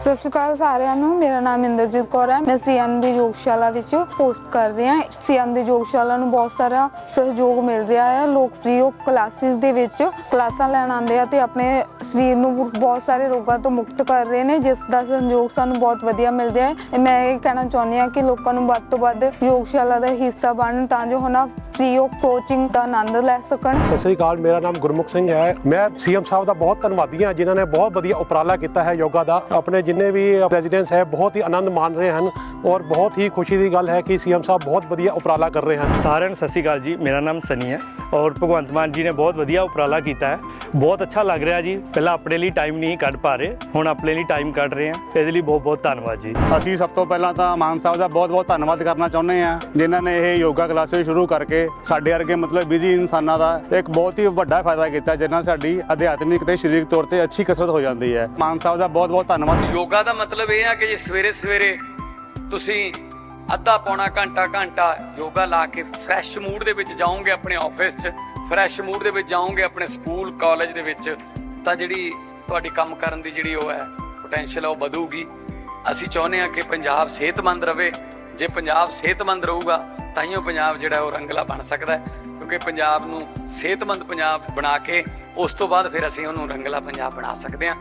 ਸਤਿ ਸ਼੍ਰੀ ਅਕਾਲ ਸਾਰਿਆਂ ਨੂੰ। ਮੇਰਾ ਨਾਮ ਇੰਦਰਜੀਤ ਕੌਰ ਹੈ। ਮੈਂ ਸੀਐਮ ਦੀ ਯੋਗਸ਼ਾਲਾ ਵਿੱਚ ਪੋਸਟ ਕਰ ਰਹੀ ਹਾਂ। ਸੀਐਮ ਦੀ ਯੋਗਸ਼ਾਲਾ ਨੂੰ ਬਹੁਤ ਸਾਰਾ ਸਹਿਯੋਗ ਮਿਲ ਰਿਹਾ ਹੈ। ਲੋਕ ਫ੍ਰੀ ਆਫ ਕਲਾਸਿਸ ਦੇ ਵਿੱਚ ਕਲਾਸਾਂ ਲੈਣ ਆਉਂਦੇ ਆ ਤੇ ਆਪਣੇ ਸਰੀਰ ਨੂੰ ਬਹੁਤ ਸਾਰੇ ਰੋਗਾਂ ਤੋਂ ਮੁਕਤ ਕਰ ਰਹੇ ਨੇ, ਜਿਸ ਦਾ ਸਹਿਯੋਗ ਸਾਨੂੰ ਬਹੁਤ ਵਧੀਆ ਮਿਲ ਰਿਹਾ ਹੈ। ਤੇ ਮੈਂ ਇਹ ਕਹਿਣਾ ਚਾਹੁੰਦੀ ਹਾਂ ਕਿ ਲੋਕਾਂ ਨੂੰ ਵੱਧ ਤੋਂ ਵੱਧ ਯੋਗਸ਼ਾਲਾ ਦਾ ਹਿੱਸਾ ਬਣਨ ਤਾਂ ਜੋ ਹੁਣ ਫ੍ਰੀ ਆਫ ਕੋਚਿੰਗ ਦਾ ਆਨੰਦ ਲੈ ਸਕਣ। ਸਤਿ ਸ੍ਰੀ ਅਕਾਲ ਮੇਰਾ ਨਾਮ ਗੁਰਮੁਖ ਸਿੰਘ ਹੈ। ਮੈਂ ਸੀਐਮ ਸਾਹਿਬ ਦਾ ਬਹੁਤ ਧੰਨਵਾਦੀ ਹਾਂ ਜਿਨ੍ਹਾਂ ਨੇ ਬਹੁਤ ਵਧੀਆ ਉਪਰਾਲਾ ਕੀਤਾ ਹੈ ਯੋਗਾ ਦਾ। ਆਪਣੇ ਜਿੰਨੇ ਵੀ ਰੈਜ਼ੀਡੈਂਟਸ ਹੈ ਬਹੁਤ ਹੀ ਆਨੰਦ ਮਾਣ ਰਹੇ ਹਨ ਔਰ ਬਹੁਤ ਹੀ ਖੁਸ਼ੀ ਦੀ ਗੱਲ ਹੈ ਕਿ ਸੀਐਮ ਸਾਹਿਬ ਬਹੁਤ ਵਧੀਆ ਉਪਰਾਲਾ ਕਰ ਰਹੇ ਹਨ। ਸਾਰਿਆਂ ਨੂੰ ਸਤਿ ਸ਼੍ਰੀ ਅਕਾਲ ਜੀ ਮੇਰਾ ਨਾਮ ਸਨੀ ਹੈ ਔਰ ਭਗਵੰਤ ਮਾਨ ਜੀ ਨੇ ਬਹੁਤ ਵਧੀਆ ਉਪਰਾਲਾ ਕੀਤਾ ਹੈ। ਬਹੁਤ ਅੱਛਾ ਲੱਗ ਰਿਹਾ ਜੀ। ਪਹਿਲਾਂ ਆਪਣੇ ਲਈ ਟਾਈਮ ਨਹੀਂ ਕੱਢ ਪਾ ਰਹੇ ਹੁਣ ਆਪਣੇ ਲਈ ਟਾਈਮ ਕੱਢ ਰਹੇ ਹਾਂ। ਇਹਦੇ ਲਈ ਬਹੁਤ ਬਹੁਤ ਧੰਨਵਾਦ ਜੀ। ਅਸੀਂ ਸਭ ਤੋਂ ਪਹਿਲਾਂ ਤਾਂ ਮਾਨ ਸਾਹਿਬ ਦਾ ਬਹੁਤ-ਬਹੁਤ ਧੰਨਵਾਦ ਕਰਨਾ ਚਾਹੁੰਦੇ ਹਾਂ ਜਿਨ੍ਹਾਂ ਨੇ ਇਹ ਯੋਗਾ ਕਲਾਸਿਸ ਸ਼ੁਰੂ ਕਰਕੇ ਸਾਡੇ ਵਰਗੇ ਮਤਲਬ ਬਿਜ਼ੀ ਇਨਸਾਨਾਂ ਦਾ ਇੱਕ ਬਹੁਤ ਹੀ ਵੱਡਾ ਫਾਇਦਾ ਕੀਤਾ ਜਿਸ ਨਾਲ ਸਾਡੀ ਅਧਿਆਤਮਿਕ ਤੇ ਸਰੀਰਕ ਤੌਰ ਤੇ ਅੱਛੀ ਕਸਰਤ ਹੋ ਜਾਂਦੀ ਹੈ। ਮਾਨ ਸਾਹਿਬ ਦਾ ਬਹੁਤ-ਬਹੁਤ ਧੰਨਵਾਦ। ਯੋਗਾ ਦਾ ਮਤਲਬ ਇਹ ਆ ਕਿ ਜੇ ਸਵੇਰੇ ਸਵੇਰੇ ਤੁਸੀਂ ਅੱਧਾ ਪੌਣਾ ਘੰਟਾ ਘੰਟਾ ਯੋਗਾ ਲਾ ਕੇ ਫਰੈਸ਼ ਮੂਡ ਦੇ ਵਿੱਚ ਜਾਓਗੇ ਆਪਣੇ ਆਫਿਸ 'ਚ ਫਰੈਸ਼ ਮੂਡ ਦੇ ਵਿੱਚ ਜਾਓਗੇ ਆਪਣੇ ਸਕੂਲ ਕਾਲਜ ਦੇ ਵਿੱਚ, ਤਾਂ ਜਿਹੜੀ ਤੁਹਾਡੀ ਕੰਮ ਕਰਨ ਦੀ ਜਿਹੜੀ ਉਹ ਹੈ ਪੋਟੈਂਸ਼ੀਅਲ ਉਹ ਵਧੂਗੀ। ਅਸੀਂ ਚਾਹੁੰਦੇ ਹਾਂ ਕਿ ਪੰਜਾਬ ਸਿਹਤਮੰਦ ਰਹੇ ਜੇ ਪੰਜਾਬ ਸਿਹਤਮੰਦ ਰਹੂਗਾ ਤਾਂ ਹੀ ਉਹ ਪੰਜਾਬ ਜਿਹੜਾ ਉਹ ਰੰਗਲਾ ਬਣ ਸਕਦਾ ਹੈ। ਕਿਉਂਕਿ ਪੰਜਾਬ ਨੂੰ ਸਿਹਤਮੰਦ ਪੰਜਾਬ ਬਣਾ ਕੇ, ਉਸ ਤੋਂ ਬਾਅਦ ਫਿਰ ਅਸੀਂ ਉਹਨੂੰ ਰੰਗਲਾ ਪੰਜਾਬ ਬਣਾ ਸਕਦੇ ਹਾਂ।